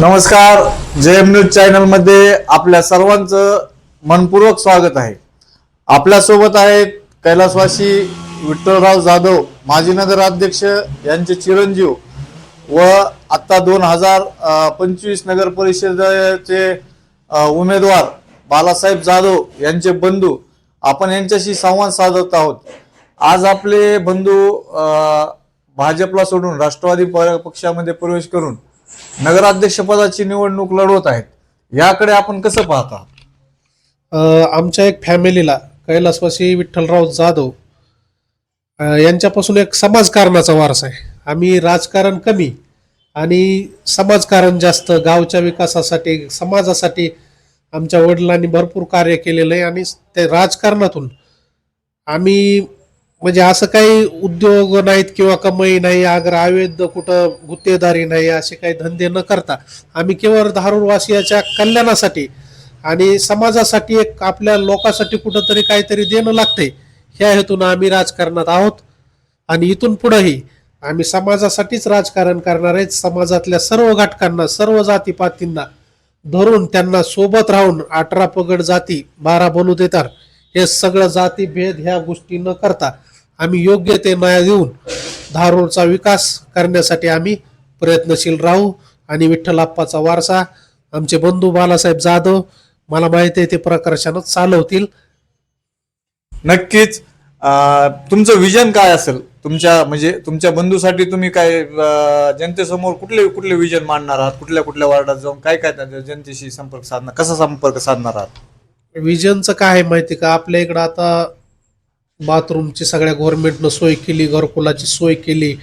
नमस्कार जे M news चॅनलमध्ये आपल्या सर्वांचं मनपूर्वक स्वागत आहे. आपल्यासोबत आहेत कैलासवासी विठ्ठलराव जाधव माजी नगराध्यक्ष यांचे चिरंजीव व आत्ता दोन हजार पंचवीस नगर परिषदेचे उमेदवार बालासाहेब जाधव यांचे बंधू. आपण यांच्याशी संवाद साधत आहोत. आज आपले बंधू भाजपला सोडून राष्ट्रवादी प- पक्षामध्ये प्रवेश करून नगराध्यक्षपदाची निवडणूक लढवत आहेत. याकडे आपण कसं पाहता? आमच्या एक फॅमिलीला कैलासवासी विठ्ठलराव जाधव यांच्यापासून एक समाजकारणाचा वारसा आहे. आम्ही राजकारण कमी आणि समाजकारण जास्त गावच्या विकासासाठी समाजासाठी आमच्या वडिलांनी भरपूर कार्य केलेलं आहे आणि ते राजकारणातून आम्ही म्हणजे असं काही उद्योग नाहीत किंवा कमाई नाही अगर अवैध कुठं गुत्तेदारी नाही असे काही धंदे न करता आम्ही केवळ धारूरवासियाच्या कल्याणासाठी आणि समाजासाठी एक आपल्या लोकांसाठी कुठंतरी काहीतरी देणं लागतंय. ह्या हेतून आम्ही राजकारणात आहोत. आणि इथून पुढंही आम्ही समाजासाठीच राजकारण करणार आहेत. समाजातल्या सर्व घटकांना सर्व जातीपातींना धरून त्यांना सोबत राहून अठरा पगड जाती बारा बोलू देतात. हे सगळं जाती भेद ह्या गोष्टी न करता आम्ही योग्य ते न्याय देऊन धारूरचा विकास करण्यासाठी आम्ही प्रयत्नशील राहू. आणि विठ्ठलाप्पाचा वारसा आमचे बंधू बालासाहेब जाधव मला माहिती आहे ते प्रकर्षानं चालवतील. नक्कीच. तुमचं विजन काय असेल? तुमच्या म्हणजे तुमच्या बंधूसाठी तुम्ही काय जनतेसमोर कुठले कुठले विजन मांडणार आहात? कुठल्या कुठल्या वार्डात जाऊन काय काय जनतेशी संपर्क साधणार कसा संपर्क साधणार आहात? विजनचं काय आहे माहिती का? आपल्या इकडं आता बाथरूमची सगळ्या गव्हर्नमेंटनं सोय केली घरकुलाची सोय केली.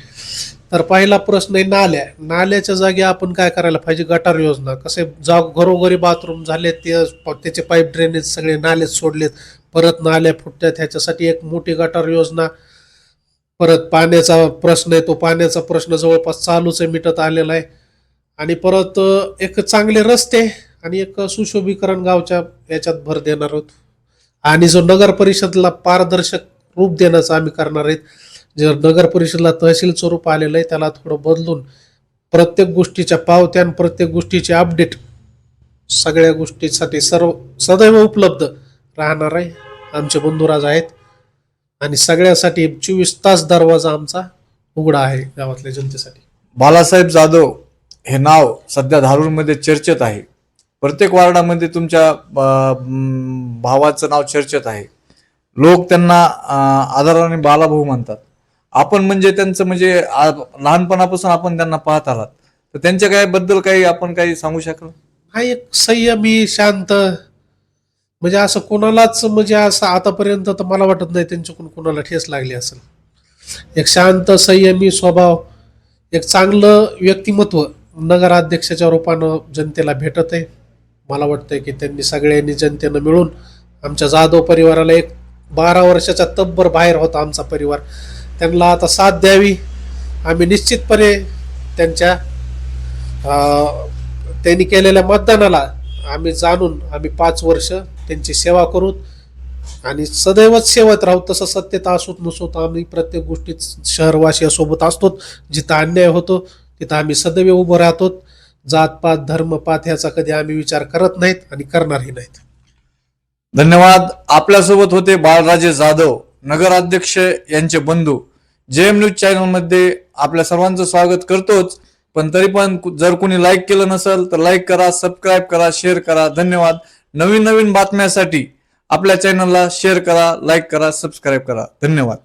तर पहिला प्रश्न आहे नाल्या. नाल्याच्या जागी आपण काय करायला पाहिजे? गटार योजना. कसे जा घरोघरी बाथरूम झाले ते त्याचे पाईप ड्रेनेज सगळे नालेच सोडलेत. परत नाल्या फुटत्यात ह्याच्यासाठी एक मोठी गटार योजना. परत पाण्याचा प्रश्न आहे तो पाण्याचा प्रश्न जवळपास चालूच आहे मिटत आलेला आहे. आणि परत एक चांगले रस्ते. आणि एक सुशोभीकरण गावच्या याच्यात भर देणार आहोत. आणि जो नगर परिषदला पारदर्शक रूप देण्याचं आम्ही करणार आहेत. जे नगर परिषदला तहसील स्वरूप आलेलं आहे त्याला थोडं बदलून प्रत्येक गोष्टीच्या पावत्या आणि प्रत्येक गोष्टीचे अपडेट सगळ्या गोष्टीसाठी सर्व सदैव उपलब्ध राहणार आहे. आमचे बंधुराज आहेत. आणि सगळ्यासाठी चोवीस तास दरवाजा आमचा उघडा आहे गावातल्या जनतेसाठी. बालासाहेब जाधव हे नाव सध्या धारूरमध्ये चर्चेत आहे. प्रत्येक वार्डामध्ये तुमच्या भावाचं नाव चर्चेत आहे. लोक त्यांना आदराने बालाभाऊ म्हणतात. आपण म्हणजे त्यांचं म्हणजे लहानपणापासून आपण त्यांना पाहत आलात तर त्यांच्या काय बद्दल काही आपण काही सांगू शकाल? हा एक संयमी शांत म्हणजे असं कोणालाच म्हणजे असं आतापर्यंत तर मला वाटत नाही त्यांच्याकडून कोणाला ठेस लागली असेल. एक शांत संयमी स्वभाव एक चांगलं व्यक्तिमत्व नगराध्यक्षाच्या रूपानं जनतेला भेटत आहे. मला वाटतंय की त्यांनी सगळ्यांनी जनतेनं मिळून आमच्या जाधव परिवाराला एक बारा वर्षाच्या तब्बर बाहेर होता आमचा परिवार. त्यांना आता साथ द्यावी. आम्ही निश्चितपणे त्यांच्या त्यांनी केलेल्या मतदानाला आम्ही जाणून आम्ही पाच वर्ष त्यांची सेवा करू आणि सदैवच सेवत राहू तसं सत्यता असोत नसोत आम्ही प्रत्येक गोष्टीत शहरवासियासोबत असतो जिथं अन्याय होतो तिथं आम्ही सदैव उभं राहतो जातपात धर्मपात ह्याचा कधी आम्ही विचार करत नाहीत आणि करणारही नाहीत. धन्यवाद. आपल्यासोबत होते बाळराजे जाधव नगराध्यक्ष यांचे बंधू. जे एम न्यूज चॅनलमध्ये आपल्या सर्वांचं स्वागत करतोच. पण तरी पण जर कोणी लाईक केलं नसेल तर लाईक करा सबस्क्राईब करा शेअर करा. धन्यवाद. नवीन नवीन बातम्यासाठी आपल्या चॅनलला शेअर करा लाईक करा सबस्क्राईब करा. धन्यवाद.